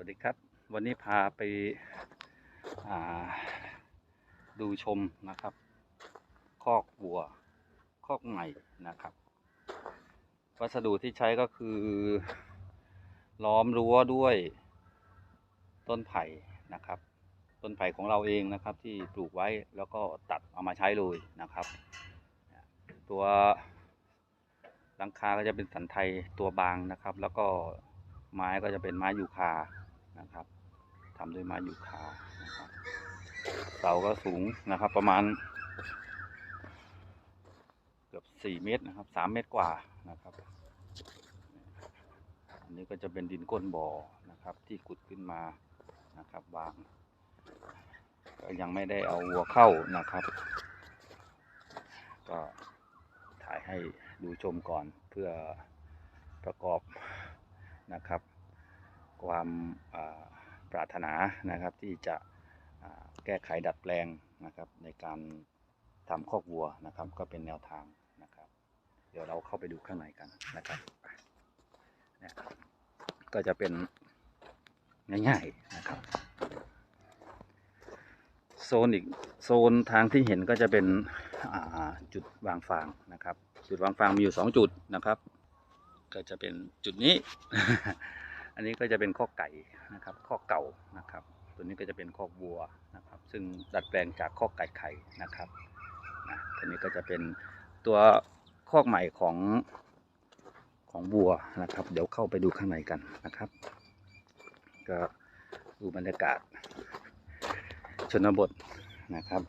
วัสดีครับ วันนี้พาไปาดูชมนะครับ คอกวัว คอกใหม่นะครับ วัสดุที่ใช้ก็คือ ล้อมรั้วด้วยต้นไผ่นะครับ ต้นไผ่ของเราเองนะครับ ที่ปลูกไว้แล้วก็ตัดเอามาใช้เลยนะครับ ตัวหลังคาก็จะเป็นสันไทยตัวบางนะครับ แล้วก็ไม้ก็จะเป็นไม้ยูคา นะครับทำด้วยไม้ยูคานะครับเสาก็สูงนะครับ ประมาณ เกือบสี่เมตรนะครับสามเมตรกว่านะครับ อันนี้ก็จะเป็นดินก้นบ่อนะครับ ที่ขุดขึ้นมานะครับวาง ก็ยังไม่ได้เอาวัวเข้านะครับ ก็ถ่ายให้ดูชมก่อนเพื่อประกอบนะครับ ความอ่าปรารถนานะครับที่จะแก้ไขดัดแปลงนะครับในการทำคอกวัวนะครับก็เป็นแนวทางนะครับ เดี๋ยวเราเข้าไปดูข้างในกันนะครับเนี่ยก็จะเป็นง่ายๆนะครับโซนอีกโซนทางที่เห็นก็จะเป็นอ่าจุดวางฟางนะครับ จุดวางฟางมีอยู่สองจุดนะครับ ก็จะเป็นจุดนี้ อันนี้ก็จะเป็นข้อไก่นะครับข้อเก่านะครับ ตัวนี้ก็จะเป็นข้อวัวนะครับ ซึ่งดัดแปลงจากข้อไก่ไข่นะครับนะตัวนี้ก็จะเป็นตัวข้อใหม่ของของวัวนะครับ เดี๋ยวเข้าไปดูข้างในกันนะครับ ก็ดูบรรยากาศ ชนบทนะครับ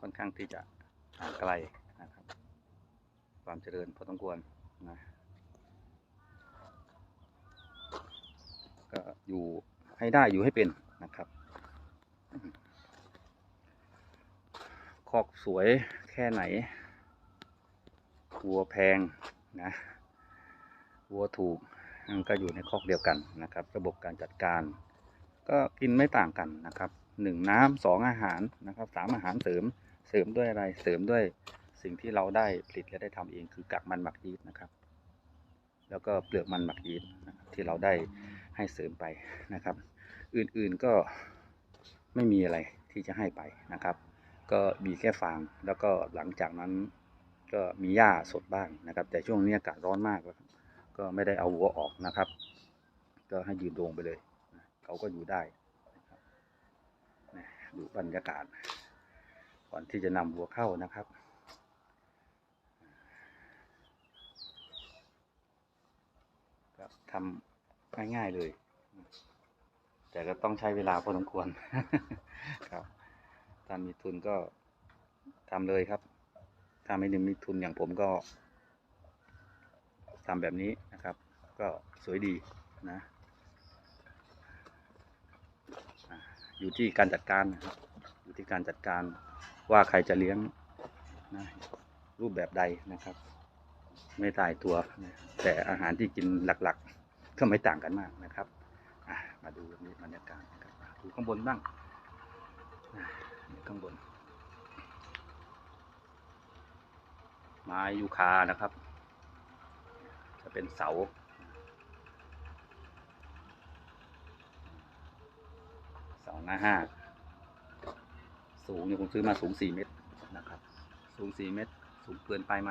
ค่อนข้างที่จะห่างไกลนะครับ ความเจริญพอสมควรนะ ก็อยู่ให้ได้อยู่ให้เป็นนะครับ คอกสวยแค่ไหน วัวแพงนะวัวถูกมันก็อยู่ในคอกเดียวกันนะครับ ระบบการจัดการ ก็กินไม่ต่างกันนะครับหนึ่งน้ำสองอาหารนะครับสามอาหารเสริมเสริมด้วยอะไรเสริมด้วยสิ่งที่เราได้ผลิตและได้ทำเองคือกากมันหมักยีสต์นะครับ แล้วก็เปลือกมันหมักยีสต์ที่เราได้ ให้เสริมไปนะครับ อื่นๆก็ไม่มีอะไรที่จะให้ไปนะครับ ก็มีแค่ฟางแล้วก็หลังจากนั้นก็มีหญ้าสดบ้างนะครับ แต่ช่วงนี้อากาศร้อนมากแล้วก็ไม่ได้เอาวัวออกนะครับ ก็ให้ยืนโดงไปเลย เขาก็อยู่ได้นะดูบรรยากาศ ก่อนที่จะนำวัวเข้านะครับก็ทำ ง่ายๆเลย แต่ก็ต้องใช้เวลาพอสมควรครับถ้ามีทุนก็ทำเลยครับถ้าไม่ได้มีทุนอย่างผมก็ทำแบบนี้นะครับ ก็สวยดีนะอ่าอยู่ที่การจัดการนะครับ อยู่ที่การจัดการว่าใครจะเลี้ยงนะรูปแบบใดนะครับ ไม่ตายตัวนะแต่อาหารที่กินหลัก ๆ ก็ไม่ต่างกันมากนะครับมาดูนี่บรรยากาศนะครับดูข้างบนบ้างข้างบน ไม้ยูคานะครับ จะเป็นเสาเสาหน้าห้าสูงเนี่ยผมซื้อมาสูงสี่เมตรนะครับ สูงสี่เมตร สูงเกินไปไหม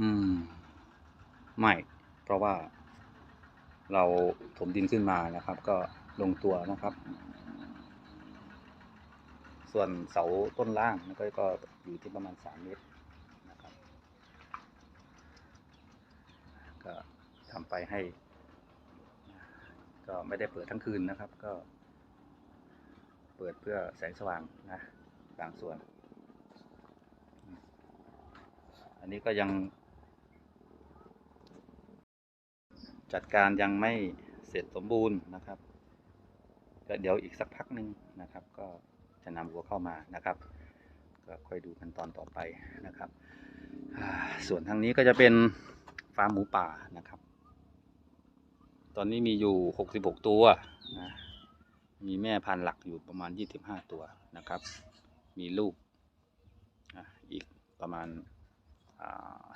อืม ไม่ เพราะว่า เราถมดินขึ้นมานะครับ ก็ลงตัวนะครับ ส่วนเสาต้นล่างก็ก็อยู่ที่ประมาณสามเมตรนะครับ ก็ทำไปให้ ก็ไม่ได้เปิดทั้งคืนนะครับ ก็ เปิดเพื่อแสงสว่างนะบางส่วน อันนี้ก็ยัง จัดการยังไม่เสร็จสมบูรณ์นะครับก็เดี๋ยวอีกสักพักหนึ่งนะครับ ก็จะนำวัวเข้ามานะครับ ก็ค่อยดูกันตอนต่อไปนะครับ ส่วนทางนี้ก็จะเป็นฟาร์มหมูป่านะครับ ตอนนี้มีอยู่ 66 ตัวนะมีแม่พันธุ์หลักอยู่ประมาณ 25 ตัวนะครับ มีลูกอีกประมาณอ่า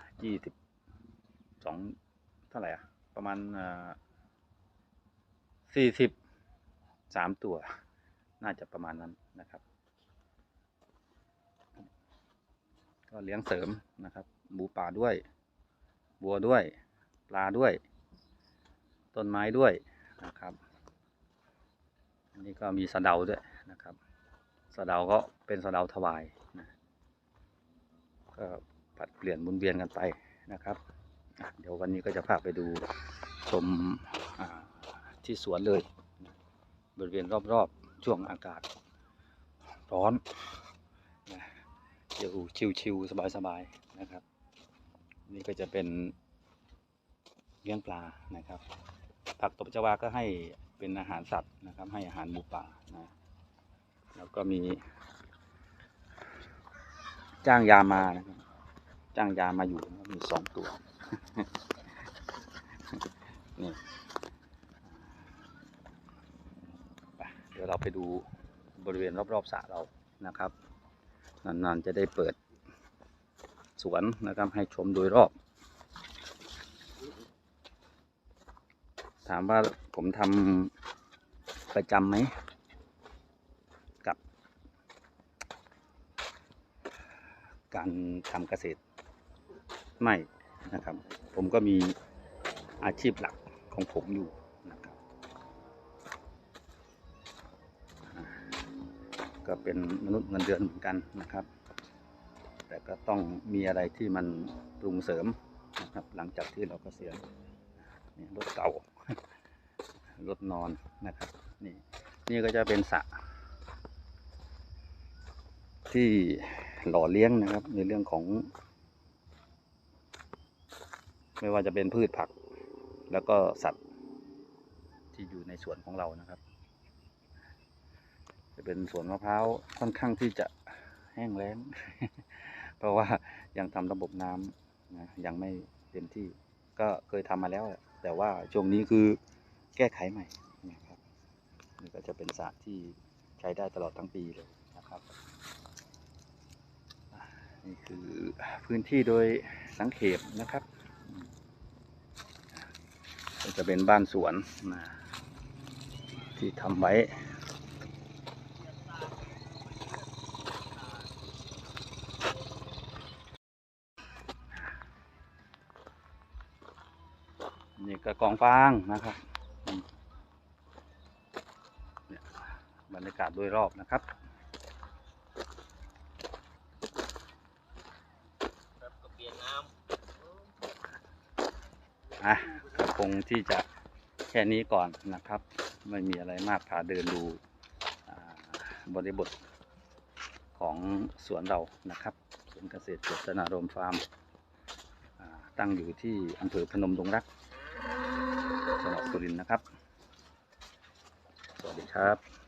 22เท่าไหร่อะ ประมาณสี่สิบสามตัว น่าจะประมาณนั้นนะครับ ก็เลี้ยงเสริมนะครับหมูป่าด้วย บัวด้วย ปลาด้วย ต้นไม้ด้วยนะครับอันนี้ก็มีสะเดาด้วยนะครับสะเดาก็เป็นสะเดาถวายนะก็ผัดเปลี่ยนหมุนเวียนกันไปนะครับ เดี๋ยววันนี้ก็จะพาไปดูชมที่สวนเลย บริเวณรอบๆ ช่วงอากาศ ร้อนนะอยู่ชิวๆสบายๆนะครับ นี่ก็จะเป็นเลี้ยงปลานะครับ ผักตบชวาก็ให้เป็นอาหารสัตว์นะครับ ให้อาหารหมูป่านะแล้วก็มี จ้างยามานะครับจ้างยามาอยู่มีสองตัว นี่เดี๋ยวเราไปดูบริเวณรอบๆสระเรานะครับ นานๆจะได้เปิดสวนนะครับให้ชมโดยรอบ ถามว่าผมทำประจำไหมกับ การทำเกษตรไม่ นะครับ ผมก็มีอาชีพหลักของผมอยู่นะครับก็เป็นมนุษย์เงินเดือนเหมือนกันนะครับ แต่ก็ต้องมีอะไรที่มันปรุงเสริมนะครับ หลังจากที่เราเกษียณนี่รถเก่ารถนอนนะครับนี่นี่ก็จะเป็นสระที่หล่อเลี้ยงนะครับในเรื่องของ ไม่ว่าจะเป็นพืชผัก แล้วก็สัตว์ที่อยู่ในสวนของเรานะครับ จะเป็นสวนมะพร้าวค่อนข้างที่จะแห้งแล้ง เพราะว่ายังทำระบบน้ำนะยังไม่เต็มที่ก็เคยทำมาแล้ว แต่ว่าช่วงนี้คือแก้ไขใหม่นะครับนี่ก็จะเป็นสระที่ใช้ได้ตลอดทั้งปีเลยนะครับ นี่คือพื้นที่โดยสังเขปนะครับ ก็จะเป็นบ้านสวนนะที่ทำไว้นี่ก็กองฟางนะครับอืมเนี่ยบรรยากาศโดยรอบนะครับครับก็เปลี่ยนน้อะก็ค งที่จะแค่นี้ก่อนนะครับ ไม่มีอะไรมากพาเดินดูบริบทของสวนเรานะครับสวนเกษตรเจตนารมฟาร์มตั้งอยู่ที่อำเภอพนมดงรักจังหวัดสุรินทร์นะครับ สวัสดีครับ